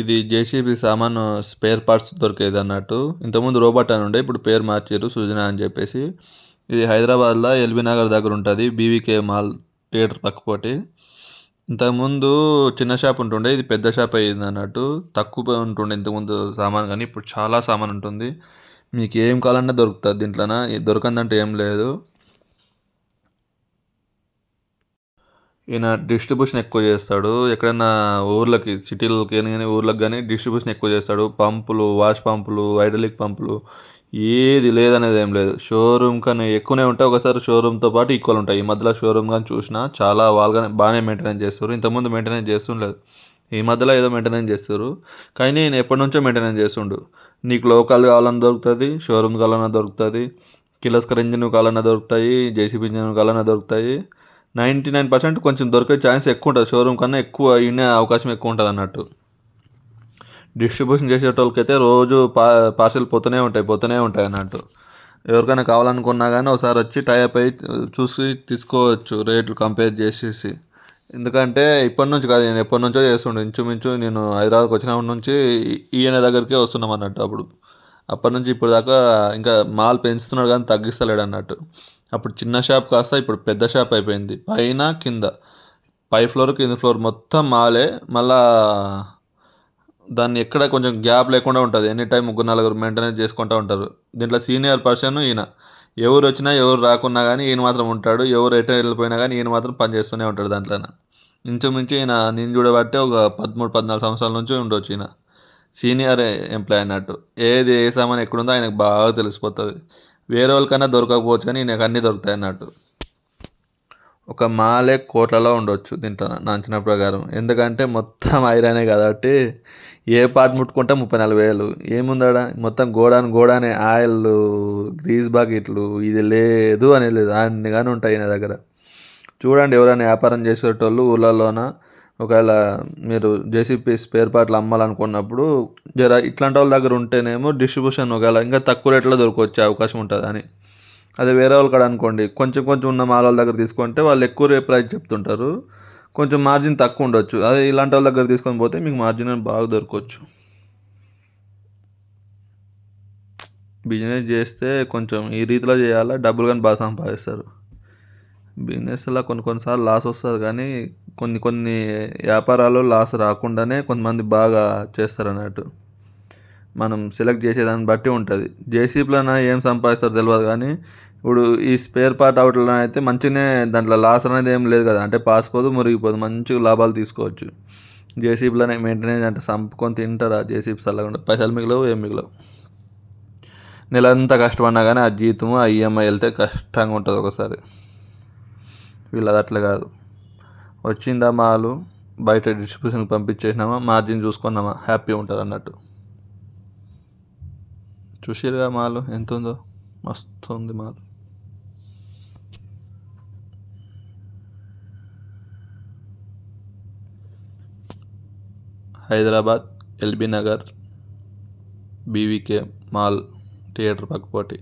ఇది జేసీబీ సామాను spare parts దొరికేది అన్నట్టు. ఇంతకుముందు రోబోట్ అని ఉండే ఇప్పుడు పేరు మార్చారు సుజనా అని చెప్పేసి. ఇది హైదరాబాద్లో ఎల్బీ నగర్ దగ్గర ఉంటుంది బీవీకే మాల్ థియేటర్ పక్కపోటి ఇంతకుముందు చిన్న షాప్ ఉంటుండే ఇది పెద్ద షాప్ అయ్యింది అన్నట్టు. తక్కువ ఉంటుండే ఇంతకుముందు సామాన్ కానీ ఇప్పుడు చాలా సామాన్ ఉంటుంది. మీకు ఏం కావాలన్నా దొరుకుతుంది దీంట్లోన దొరకందంటే ఏం లేదు. ఈయన డిస్ట్రిబ్యూషన్ ఎక్కువ చేస్తాడు. ఎక్కడైనా ఊర్లకి సిటీలకి కానీ ఊర్లకు కానీ డిస్ట్రిబ్యూషన్ ఎక్కువ చేస్తాడు. పంపులు వాష్ పంపులు హైడ్రలిక్ పంపులు ఏది లేదనేది ఏం లేదు. షోరూమ్ కానీ ఎక్కువనే ఉంటాయి ఒకసారి షోరూమ్తో పాటు ఈక్వల్ ఉంటాయి. ఈ మధ్యలో షోరూమ్ కానీ చూసినా చాలా వాళ్ళగానే బాగానే మెయింటెనెన్స్ చేస్తారు. ఇంతకుముందు మెయింటెనెన్స్ చేస్తుండలేదు ఈ మధ్యలో ఏదో మెయింటెనెన్స్ చేస్తారు. కానీ నేను ఎప్పటి నుంచో మెయింటెనెన్స్ చేస్తుండు. నీకు లోకల్ కావాలన్నా దొరుకుతుంది షోరూమ్ కావాలన్నా దొరుకుతుంది కిలోస్కర్ ఇంజిన్ కావాలన్నా దొరుకుతాయి జేసీబీ ఇంజిన్ కావాలన్నా దొరుకుతాయి. నైంటీ నైన్ పర్సెంట్ కొంచెం దొరికే ఛాన్స్ ఎక్కువ ఉంటుంది షోరూమ్ కన్నా ఎక్కువ ఇన్నే అవకాశం ఎక్కువ ఉంటుంది అన్నట్టు. డిస్ట్రిబ్యూషన్ చేసేటోళ్ళకైతే రోజు పా పార్సెల్ పోతూనే ఉంటాయి పోతూనే ఉంటాయి అన్నట్టు. ఎవరికైనా కావాలనుకున్నా కానీ ఒకసారి వచ్చి టైప్ అయ్యి చూసి తీసుకోవచ్చు రేట్లు కంపేర్ చేసేసి. ఎందుకంటే ఇప్పటి నుంచి కాదు నేను ఎప్పటి నుంచో చేస్తుండే. ఇంచుమించు నేను హైదరాబాద్కి వచ్చినప్పటి నుంచి ఈయన దగ్గరికే వస్తున్నాం అన్నట్టు అప్పుడు. అప్పటి నుంచి ఇప్పుడు దాకా ఇంకా మాల్ పెంచుతున్నాడు కానీ తగ్గిస్తలేడు అన్నట్టు. అప్పుడు చిన్న షాప్ కాస్త ఇప్పుడు పెద్ద షాప్ అయిపోయింది. పైన కింద. పై ఫ్లోర్ కింద ఫ్లోర్ మొత్తం మాలే. మళ్ళా దాన్ని ఎక్కడ కొంచెం గ్యాప్ లేకుండా ఉంటుంది. ఎనీ టైం ముగ్గురు నలుగురు మెయింటెనెన్స్ చేసుకుంటూ ఉంటారు. దీంట్లో సీనియర్ పర్సన్ ఈయన. ఎవరు వచ్చినా ఎవరు రాకున్నా కానీ ఈయన మాత్రం ఉంటాడు. ఎవరు ఎటు వెళ్ళిపోయినా కానీ ఈయన మాత్రం పని చేస్తూనే ఉంటాడు దాంట్లో ఇంచుమించు ఈయన నేను చూడబట్టే ఒక పదమూడు పద్నాలుగు సంవత్సరాల నుంచి ఉండొచ్చు ఈయన. సీనియర్ ఎంప్లాయ్ అన్నట్టు. ఏది ఏ సామాన్ ఎక్కడుందో ఆయనకు బాగా తెలిసిపోతుంది. వేరే వాళ్ళకన్నా దొరకకపోవచ్చు కానీ ఈయనకు అన్నీ దొరుకుతాయి అన్నట్టు. ఒక మాలే కోట్లలో ఉండొచ్చు దీంట్లో నా అంచనా ప్రకారం. ఎందుకంటే మొత్తం ఐరనే కాబట్టి ఏ పార్ట్ ముట్టుకుంటే ముప్పై నలభై వేలు ఏముందడా? మొత్తం గోడాను గోడానే ఆయిల్ గ్రీజ్ బకెట్లు ఇది లేదు అనేది లేదు. అన్ని కానీ ఉంటాయి నా దగ్గర. చూడండి ఎవరైనా వ్యాపారం చేసేటోళ్ళు ఊళ్ళలోన ఒకవేళ మీరు జేసీపీ స్పేర్ పార్ట్లు అమ్మాలనుకున్నప్పుడు జర ఇట్లాంటి వాళ్ళ దగ్గర ఉంటేనేమో డిస్ట్రిబ్యూషన్ ఒకవేళ ఇంకా తక్కువ రేట్లో దొరకొచ్చే అవకాశం ఉంటుంది అని అదే వేరే వాళ్ళ కాడ అనుకోండి కొంచెం కొంచెం ఉన్న మాల వాళ్ళ దగ్గర తీసుకుంటే వాళ్ళు ఎక్కువ రేట్ ప్రైస్ చెప్తుంటారు. కొంచెం మార్జిన్ తక్కువ ఉండొచ్చు. అదే ఇలాంటి వాళ్ళ దగ్గర తీసుకొని పోతే మీకు మార్జిన్ అని బాగా దొరకవచ్చు బిజినెస్ చేస్తే కొంచెం ఈ రీతిలో చేయాలా? డబ్బులు కానీ బాగా సంపాదిస్తారు. బిజినెస్లో కొన్ని కొన్నిసార్లు లాస్ వస్తుంది కానీ కొన్ని కొన్ని వ్యాపారాలు లాస్ రాకుండానే కొంతమంది బాగా చేస్తారు అన్నట్టు మనం సెలెక్ట్ చేసేదాన్ని బట్టి ఉంటుంది. జేసీబీలోన ఏం సంపాదిస్తారో తెలియదు కానీ ఇప్పుడు ఈ స్పేర్ పార్ట్ అవుట్లో అయితే మంచిగానే దాంట్లో లాస్ అనేది ఏం లేదు కదా. అంటే పాసిపోదు మురిగిపోదు మంచిగా లాభాలు తీసుకోవచ్చు. జేసీబీలోనే మెయింటెనెన్స్ అంటే సంపుకొని తింటారా? జేసీబీ చల్లకుండా పైసలు మిగిలవు ఏం మిగిలవు? నెలంతా కష్టపడినా కానీ ఆ జీతము ఆ ఈఎంఐ వెళ్తే కష్టంగా ఉంటుంది ఒకసారి. వీళ్ళది అట్లా కాదు. వచ్చిందా మాలు? బయట డిస్ట్రిబ్యూషన్కి పంపించేసినామా? మార్జిన్ చూసుకున్నామా? హ్యాపీ ఉంటారు అన్నట్టు. చూసిరుగా మాలు? ఎంత ఉందో మస్తు ఉంది మాలు. Hyderabad LB Nagar BVK mall theatre పక్కపోటి.